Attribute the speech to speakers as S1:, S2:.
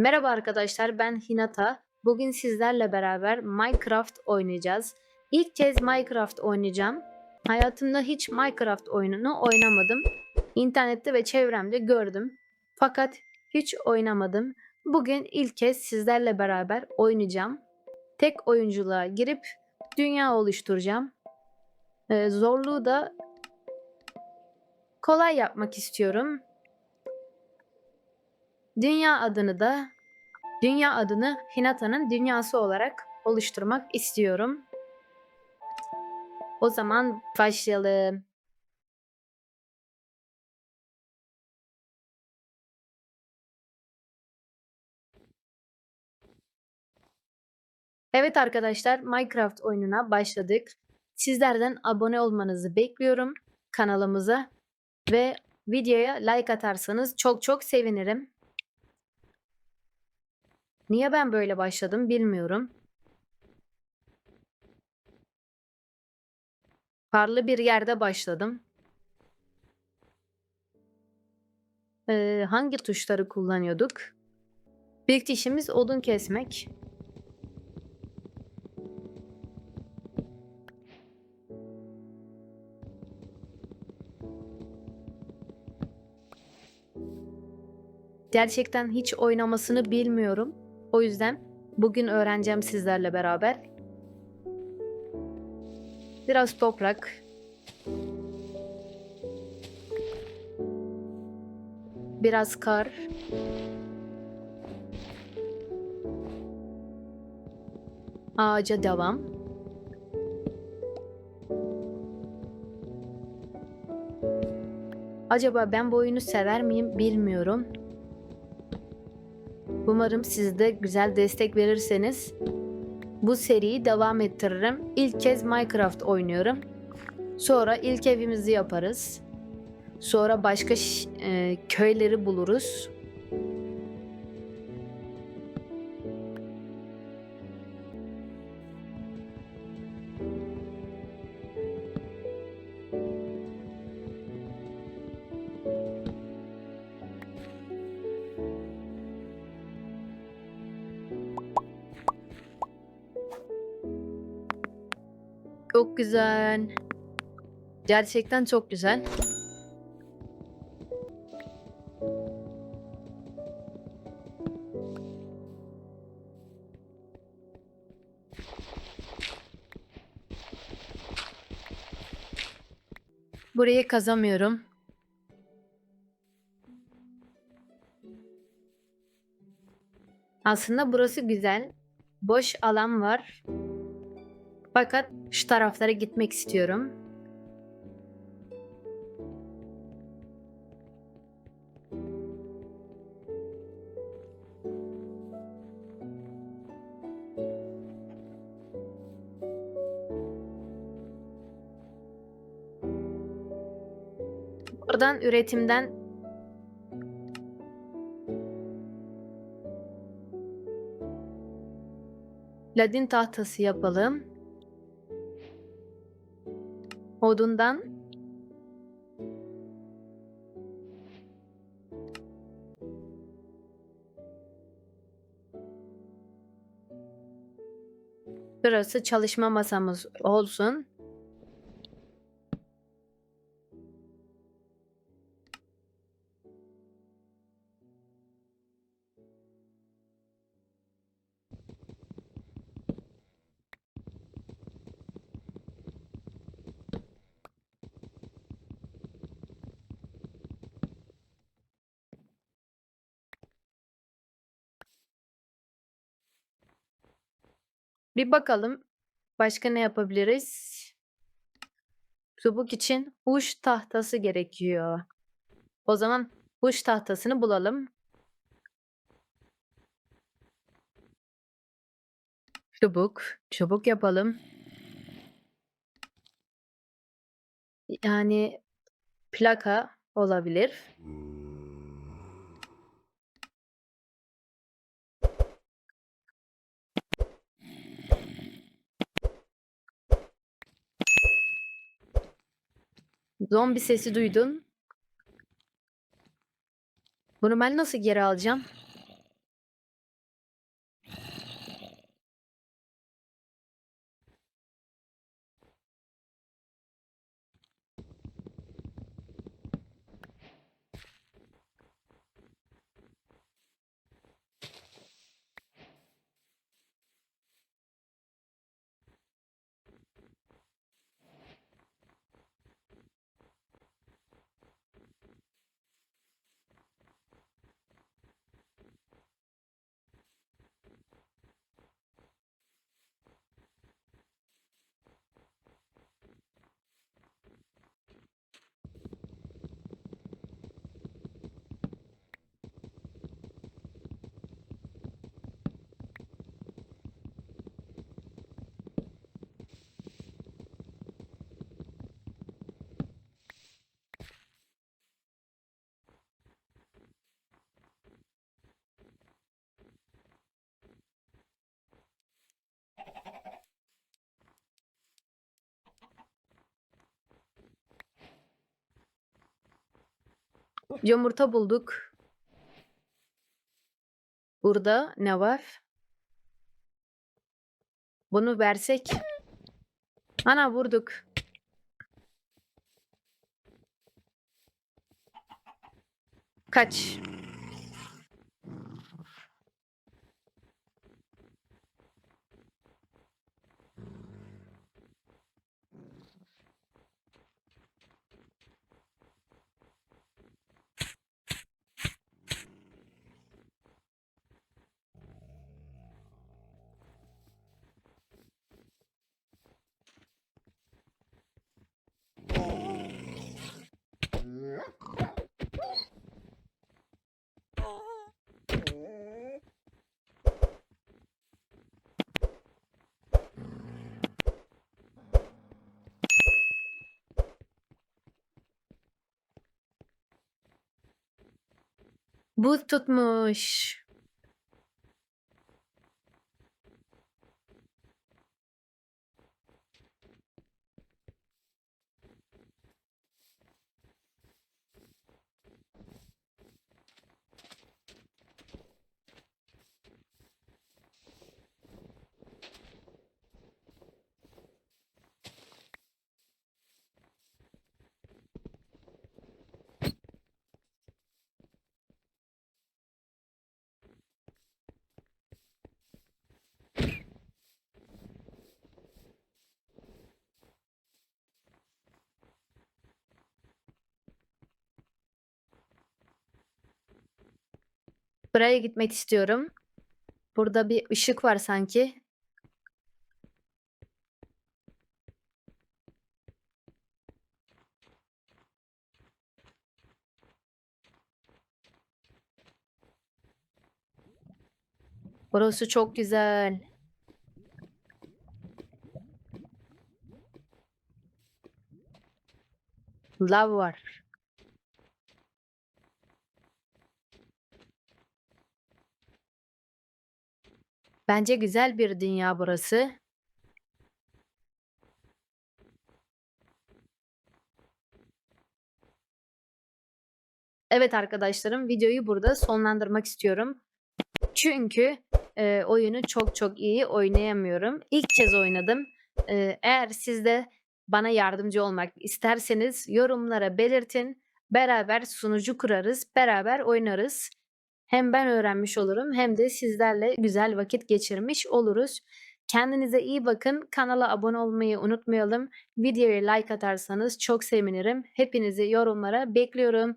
S1: Merhaba arkadaşlar ben Hinata. Bugün sizlerle beraber Minecraft oynayacağız. İlk kez Minecraft oynayacağım. Hayatımda hiç Minecraft oyununu oynamadım. İnternette ve çevremde gördüm. Fakat hiç oynamadım. Bugün ilk kez sizlerle beraber oynayacağım. Tek oyunculuğa girip dünya oluşturacağım. Ee, zorluğu da kolay yapmak istiyorum. Dünya adını da dünya adını Hinata'nın dünyası olarak oluşturmak istiyorum. O zaman başlayalım. Evet arkadaşlar Minecraft oyununa başladık. Sizlerden abone olmanızı bekliyorum kanalımıza ve videoya like atarsanız çok çok sevinirim. Niye ben böyle başladım bilmiyorum. Karlı bir yerde başladım. Ee, hangi tuşları kullanıyorduk? İlk işimiz odun kesmek. Gerçekten hiç oynamasını bilmiyorum. O yüzden bugün öğreneceğim sizlerle beraber. Biraz toprak. Biraz kar. Ağaca devam. Acaba ben bu oyunu sever miyim bilmiyorum. Umarım siz de güzel destek verirseniz bu seriyi devam ettiririm. İlk kez Minecraft oynuyorum. Sonra ilk evimizi yaparız. Sonra başka e, köyleri buluruz. Çok güzel. Gerçekten çok güzel. Burayı kazamıyorum. Aslında burası güzel. Boş alan var. Fakat şu taraflara gitmek istiyorum. Oradan üretimden ladin tahtası yapalım. Odundan Burası çalışma masamız olsun. Bir bakalım başka ne yapabiliriz? Çubuk için uç tahtası gerekiyor. O zaman uç tahtasını bulalım. Çubuk, çubuk yapalım. Yani plaka olabilir. Zombi sesi duydun. Bunu ben nasıl geri alacağım? Yumurta bulduk. Burada ne var? Bunu versek. Ana vurduk. Kaç. Bu tutmuş. Buraya gitmek istiyorum. Burada bir ışık var sanki. Burası çok güzel. Lav var. Bence güzel bir dünya burası. Evet arkadaşlarım videoyu burada sonlandırmak istiyorum. Çünkü e, oyunu çok çok iyi oynayamıyorum. İlk kez oynadım. E, eğer siz de bana yardımcı olmak isterseniz yorumlara belirtin. Beraber sunucu kurarız, beraber oynarız. Hem ben öğrenmiş olurum hem de sizlerle güzel vakit geçirmiş oluruz. Kendinize iyi bakın. Kanala abone olmayı unutmayalım. Videoya like atarsanız çok sevinirim. Hepinizi yorumlara bekliyorum.